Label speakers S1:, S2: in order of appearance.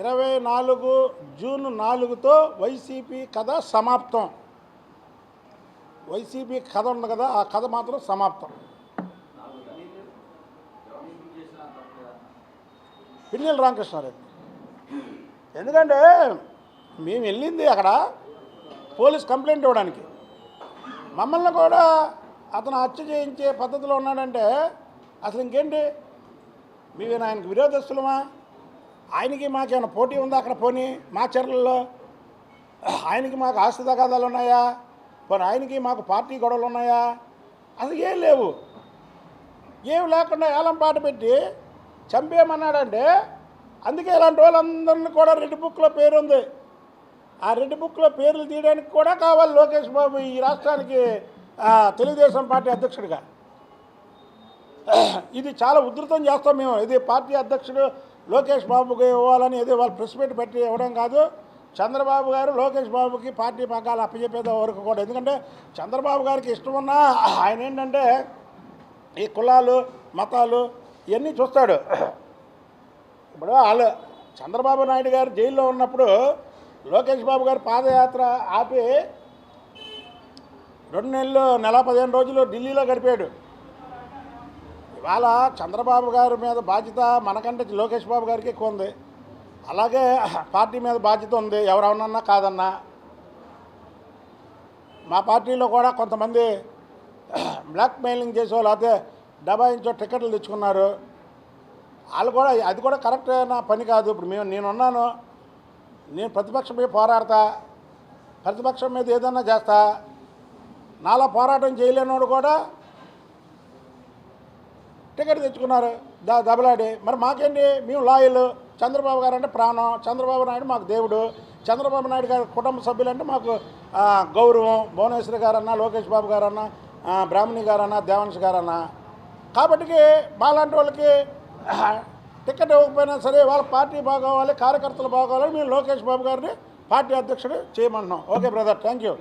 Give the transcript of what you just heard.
S1: ఇరవై నాలుగు జూన్ నాలుగుతో వైసీపీ కథ సమాప్తం. వైసీపీ కథ ఉంది కదా ఆ కథ మాత్రం సమాప్తం. పిన్నెల రామకృష్ణారెడ్డి. ఎందుకంటే మేము వెళ్ళింది అక్కడ పోలీస్ కంప్లైంట్ ఇవ్వడానికి. మమ్మల్ని కూడా అతను హత్య చేయించే పద్ధతిలో ఉన్నాడంటే అసలు ఇంకేంటి? మీరు ఆయనకు విరోధస్తులమా? ఆయనకి మాకేమైనా పోటీ ఉందా అక్కడ పోనీ? మా చర్లలో? ఆయనకి మాకు ఆస్తి తగాదాలు ఉన్నాయా? పోనీ ఆయనకి మాకు పార్టీ గొడవలు ఉన్నాయా? అసలు ఏం లేవు. ఏం లేకుండా ఏలం పాట పెట్టి చంపేయమన్నాడంటే అందుకే ఇలాంటి వాళ్ళందరినీ కూడా రెడ్ బుక్లో పేరు ఉంది. ఆ రెడ్ బుక్లో పేర్లు తీయడానికి కూడా కావాలి లోకేష్ బాబు ఈ రాష్ట్రానికి తెలుగుదేశం పార్టీ అధ్యక్షుడిగా. ఇది చాలా ఉధృతం చేస్తాం మేము. ఇది పార్టీ అధ్యక్షుడు లోకేష్ బాబుకి ఇవ్వాలని ఏదో వాళ్ళు ప్రెస్ మీట్ పెట్టి ఇవ్వడం కాదు. చంద్రబాబు గారు లోకేష్ బాబుకి పార్టీ పగ్గాలు అప్పచెప్పేది వరకు కూడా. ఎందుకంటే చంద్రబాబు గారికి ఇష్టం ఉన్నా ఆయన ఏంటంటే ఈ కులాలు మతాలు ఇవన్నీ చూస్తాడు. ఇప్పుడు వాళ్ళు చంద్రబాబు నాయుడు గారు జైల్లో ఉన్నప్పుడు లోకేష్ బాబు గారు పాదయాత్ర ఆపి రెండు నెలలు నెల పదిహేను రోజులు ఢిల్లీలో గడిపాడు. ఇవాళ చంద్రబాబు గారి మీద బాధ్యత మనకంటే లోకేష్ బాబు గారికి ఎక్కువ ఉంది. అలాగే పార్టీ మీద బాధ్యత ఉంది. ఎవరన్నా కాదన్నా. మా పార్టీలో కూడా కొంతమంది బ్లాక్ మెయిలింగ్ చేసో లేకపోతే డబాయించో టికెట్లు తెచ్చుకున్నారు. వాళ్ళు కూడా అది కూడా కరెక్ట్ నా పని కాదు. ఇప్పుడు మేము నేనున్నాను. నేను ప్రతిపక్షం మీద పోరాడతా. ప్రతిపక్షం మీద ఏదన్నా చేస్తా. నాలా పోరాటం చేయలేనోడు కూడా టికెట్ తెచ్చుకున్నారు. ద దబలాడి. మరి మాకేంటి? మేము లాయలు. చంద్రబాబు గారు అంటే ప్రాణం. చంద్రబాబు నాయుడు మాకు దేవుడు. చంద్రబాబు నాయుడు గారి కుటుంబ సభ్యులంటే మాకు గౌరవం. భువనేశ్వరి గారన్నా లోకేష్ బాబు గారన్నా బ్రాహ్మణి గారన్నా దేవాంశ్ గారన్నా. కాబట్టి మాలాంటి వాళ్ళకి టికెట్ ఇవ్వకపోయినా సరే వాళ్ళ పార్టీ బాగోవాలి కార్యకర్తలు బాగోవాలి మేము లోకేష్ బాబు గారిని పార్టీ అధ్యక్షుడు చేయమంటున్నాం ఓకే బ్రదర్. Thank you